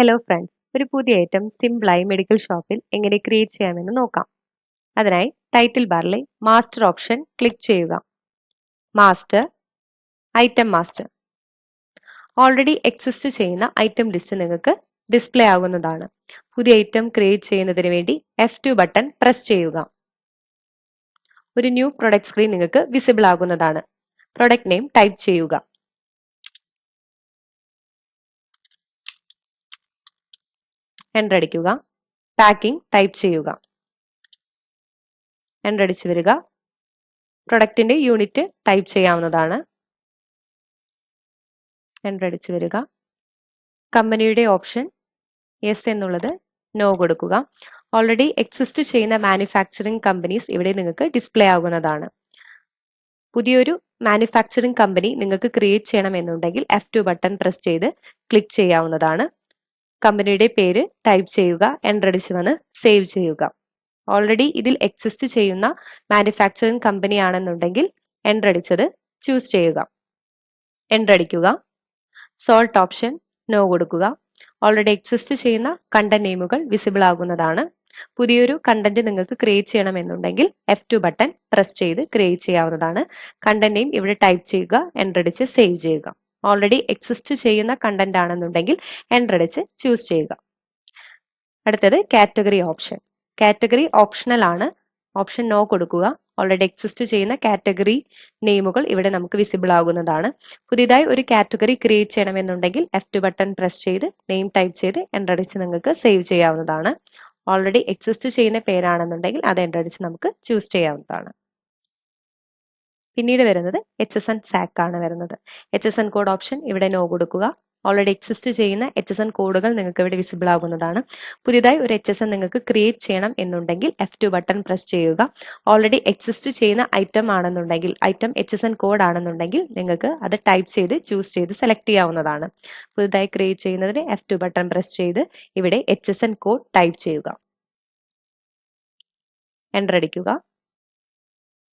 Hello friends ഒരു പുതിയ item സിമ്പിളായി മെഡിക്കൽ ഷോപ്പിൽ എങ്ങനെ ക്രിയേറ്റ് ചെയ്യാമെന്ന് നോക്കാം. അതിനായി ടൈറ്റിൽ ബാറിലെ മാസ്റ്റർ ഓപ്ഷൻ ക്ലിക്ക് ചെയ്യുക. Master item master already exist ചെയ്യുന്ന ഐറ്റം ലിസ്റ്റ് നിങ്ങൾക്ക് ഡിസ്പ്ലേ ആകുന്നതാണ് പുതിയ ഐറ്റം ക്രിയേറ്റ് ചെയ്യുന്നതിന് വേണ്ടി എഫ് ടു ബട്ടൺ പ്രസ് ചെയ്യുക. ഒരു ന്യൂ പ്രൊഡക്റ്റ് സ്ക്രീൻ നിങ്ങൾക്ക് വിസിബിൾ ആകുന്നതാണ്. പ്രൊഡക്റ്റ് നെയിം ടൈപ്പ് ചെയ്യുക. എന്റർ അടിക്കുക. പാക്കിംഗ് ടൈപ്പ് ചെയ്യുക. എന്റർ അടിച്ചു വരിക. പ്രൊഡക്റ്റിന്റെ യൂണിറ്റ് ടൈപ്പ് ചെയ്യാവുന്നതാണ്. എന്റർ അടിച്ചു വരിക. കമ്പനിയുടെ ഓപ്ഷൻ യെസ് എന്നുള്ളത് നോ കൊടുക്കുക. ഓൾറെഡി എക്സിസ്റ്റ് ചെയ്യുന്ന മാനുഫാക്ചറിംഗ് കമ്പനീസ് ഇവിടെ നിങ്ങൾക്ക് ഡിസ്പ്ലേ ആകുന്നതാണ് പുതിയൊരു മാനുഫാക്ചറിംഗ് കമ്പനി നിങ്ങൾക്ക് ക്രിയേറ്റ് ചെയ്യണമെന്നുണ്ടെങ്കിൽ എഫ് ടു ബട്ടൺ പ്രസ് ചെയ്ത് ക്ലിക്ക് ചെയ്യാവുന്നതാണ്. കമ്പനിയുടെ പേര് ടൈപ്പ് ചെയ്യുക എന്റർ അടിച്ച് വന്ന് സേവ് ചെയ്യുക. ഓൾറെഡി ഇതിൽ എക്സിസ്റ്റ് ചെയ്യുന്ന മാനുഫാക്ചറിംഗ് കമ്പനി ആണെന്നുണ്ടെങ്കിൽ എന്റർ അടിച്ചത് ചൂസ് ചെയ്യുക. എന്റർ അടിക്കുക. സോൾട്ട് ഓപ്ഷൻ നോ കൊടുക്കുക. ഓൾറെഡി എക്സിസ്റ്റ് ചെയ്യുന്ന കണ്ടന്റ് നെയിമുകൾ വിസിബിൾ ആകുന്നതാണ്. പുതിയൊരു കണ്ടന്റ് നിങ്ങൾക്ക് ക്രിയേറ്റ് ചെയ്യണമെന്നുണ്ടെങ്കിൽ എഫ് ടു ബട്ടൺ പ്രസ് ചെയ്ത് ക്രിയേറ്റ് ചെയ്യാവുന്നതാണ്. കണ്ടന്റ് നെയിം ഇവിടെ ടൈപ്പ് ചെയ്യുക എന്റർ അടിച്ച് സേവ് ചെയ്യുക. ഓൾറെഡി എക്സിസ്റ്റ് ചെയ്യുന്ന കണ്ടന്റ് ആണെന്നുണ്ടെങ്കിൽ എന്റർ അടിച്ച് ചൂസ് ചെയ്യുക. അടുത്തത് കാറ്റഗറി ഓപ്ഷൻ കാറ്റഗറി ഓപ്ഷണൽ ആണ്. ഓപ്ഷൻ നോ കൊടുക്കുക. ഓൾറെഡി എക്സിസ്റ്റ് ചെയ്യുന്ന കാറ്റഗറി നെയിമുകൾ ഇവിടെ നമുക്ക് വിസിബിൾ ആകുന്നതാണ്. പുതിയതായി ഒരു കാറ്റഗറി ക്രിയേറ്റ് ചെയ്യണമെന്നുണ്ടെങ്കിൽ എഫ് ടു ബട്ടൺ പ്രസ് ചെയ്ത് നെയിം ടൈപ്പ് ചെയ്ത് എന്റർ അടിച്ച് നിങ്ങൾക്ക് സേവ് ചെയ്യാവുന്നതാണ്. ഓൾറെഡി എക്സിസ്റ്റ് ചെയ്യുന്ന പേരാണെന്നുണ്ടെങ്കിൽ അത് എന്റർ അടിച്ച് നമുക്ക് ചൂസ് ചെയ്യാവുന്നതാണ്. പിന്നീട് വരുന്നത് എച്ച് എസ് എൻ സാക്ക് ആണ് വരുന്നത്. H S N code option ഇവിടെ നോ കൊടുക്കുക. ഓൾറെഡി എക്സിസ്റ്റ് ചെയ്യുന്ന എച്ച് എസ് എൻ കോഡുകൾ നിങ്ങൾക്ക് ഇവിടെ വിസിബിൾ ആകുന്നതാണ്. പുതിയതായി ഒരു എച്ച് എസ് എൻ നിങ്ങൾക്ക് ക്രിയേറ്റ് ചെയ്യണം എന്നുണ്ടെങ്കിൽ എഫ് ടു ബട്ടൺ പ്രസ് ചെയ്യുക. ഓൾറെഡി എക്സിസ്റ്റ് ചെയ്യുന്ന ഐറ്റം ആണെന്നുണ്ടെങ്കിൽ item H S N code ആണെന്നുണ്ടെങ്കിൽ നിങ്ങൾക്ക് അത് ടൈപ്പ് ചെയ്ത് ചൂസ് ചെയ്ത് സെലക്ട് ചെയ്യാവുന്നതാണ്. പുതുതായി ക്രിയേറ്റ് ചെയ്യുന്നതിന് എഫ് ടു ബട്ടൺ പ്രസ് ചെയ്ത് ഇവിടെ H S N code type ചെയ്യുക. എന്റർ അടിക്കുക.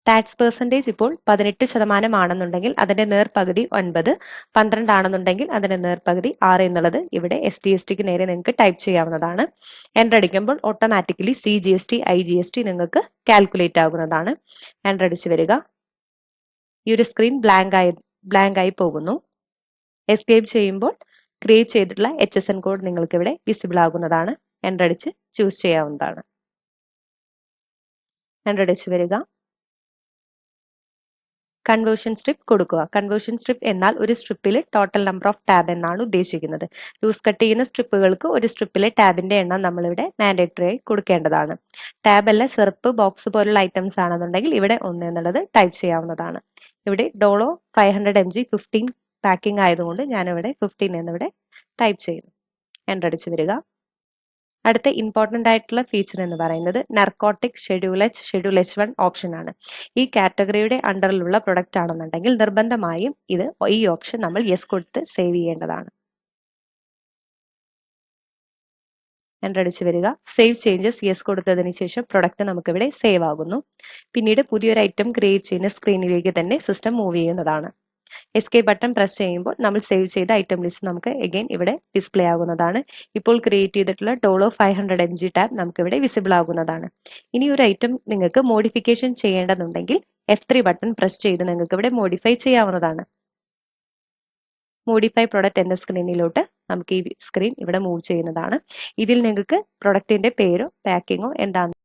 ടാക്സ് പെർസെന്റേജ് ഇപ്പോൾ പതിനെട്ട് ശതമാനമാണെന്നുണ്ടെങ്കിൽ അതിന്റെ നേർപകുതി ഒൻപത് പന്ത്രണ്ട് ആണെന്നുണ്ടെങ്കിൽ അതിന്റെ നേർപകുതി ആറ് എന്നുള്ളത് ഇവിടെ എസ് ടി എസ് ടിക്ക് നേരെ നിങ്ങൾക്ക് ടൈപ്പ് ചെയ്യാവുന്നതാണ്. എന്റർ അടിക്കുമ്പോൾ automatically C G S T I G S T നിങ്ങൾക്ക് കാൽക്കുലേറ്റ് ആകുന്നതാണ് എന്റർ അടിച്ച് വരിക. ഈ ഒരു സ്ക്രീൻ ബ്ലാങ്ക് ആയി ബ്ലാങ്ക് ആയി പോകുന്നു. എസ്കേപ്പ് ചെയ്യുമ്പോൾ ക്രിയേറ്റ് ചെയ്തിട്ടുള്ള എച്ച് എസ് എൻ കോഡ് നിങ്ങൾക്ക് ഇവിടെ വിസിബിൾ ആകുന്നതാണ്. എന്റർ അടിച്ച് ചൂസ് ചെയ്യാവുന്നതാണ്. എന്റർ അടിച്ച് വരിക. കൺവേർഷൻ സ്ട്രിപ്പ് കൊടുക്കുക. കൺവേർഷൻ സ്ട്രിപ്പ് എന്നാൽ ഒരു സ്ട്രിപ്പിൽ ടോട്ടൽ നമ്പർ ഓഫ് ടാബ് എന്നാണ് ഉദ്ദേശിക്കുന്നത്. ലൂസ് കട്ട് ചെയ്യുന്ന സ്ട്രിപ്പുകൾക്ക് ഒരു സ്ട്രിപ്പിലെ ടാബിന്റെ എണ്ണം നമ്മൾ ഇവിടെ മാൻഡേറ്ററി ആയി കൊടുക്കേണ്ടതാണ്. ടാബ് അല്ല സെർപ്പ് ബോക്സ് പോലുള്ള ഐറ്റംസ് ആണെന്നുണ്ടെങ്കിൽ ഇവിടെ ഒന്ന് എന്നുള്ളത് ടൈപ്പ് ചെയ്യാവുന്നതാണ്. ഇവിടെ Dolo five hundred M G fifteen packing ആയതുകൊണ്ട് ഞാനിവിടെ ഫിഫ്റ്റീൻ എന്നിവിടെ ടൈപ്പ് ചെയ്യുന്നു. എന്റർ അടിച്ചു വരിക. അടുത്ത ഇമ്പോർട്ടന്റ് ആയിട്ടുള്ള ഫീച്ചർ എന്ന് പറയുന്നത് narcotic schedule H schedule H one option ആണ്. ഈ കാറ്റഗറിയുടെ അണ്ടറിലുള്ള പ്രൊഡക്റ്റ് ആണെന്നുണ്ടെങ്കിൽ നിർബന്ധമായും ഇത് ഈ ഓപ്ഷൻ നമ്മൾ യെസ് കൊടുത്ത് സേവ് ചെയ്യേണ്ടതാണ്. എന്റർ വരിക. സേവ് ചേഞ്ചസ് യെസ് കൊടുത്തതിന് ശേഷം പ്രൊഡക്റ്റ് നമുക്കിവിടെ സേവ് ആകുന്നു. പിന്നീട് പുതിയൊരു ഐറ്റം ക്രിയേറ്റ് ചെയ്യുന്ന സ്ക്രീനിലേക്ക് തന്നെ സിസ്റ്റം മൂവ് ചെയ്യുന്നതാണ്. എസ് കെ ബട്ടൺ പ്രസ് ചെയ്യുമ്പോൾ നമ്മൾ സേവ് ചെയ്ത ഐറ്റം ലിസ്റ്റ് നമുക്ക് എഗെയിൻ ഇവിടെ ഡിസ്പ്ലേ ആകുന്നതാണ്. ഇപ്പോൾ ക്രിയേറ്റ് ചെയ്തിട്ടുള്ള Dolo five hundred M G tab നമുക്ക് ഇവിടെ വിസിബിൾ ആകുന്നതാണ്. ഇനി ഒരു ഐറ്റം നിങ്ങൾക്ക് മോഡിഫിക്കേഷൻ ചെയ്യേണ്ടതുണ്ടെങ്കിൽ എഫ് ത്രീ ബട്ടൺ പ്രസ് ചെയ്ത് നിങ്ങൾക്ക് ഇവിടെ മോഡിഫൈ ചെയ്യാവുന്നതാണ്. മോഡിഫൈ പ്രൊഡക്റ്റ് എന്ന സ്ക്രീനിലോട്ട് നമുക്ക് ഈ സ്ക്രീൻ ഇവിടെ മൂവ് ചെയ്യുന്നതാണ്. ഇതിൽ നിങ്ങൾക്ക് പ്രൊഡക്റ്റിന്റെ പേരോ പാക്കിങ്ങോ എന്താണെന്ന്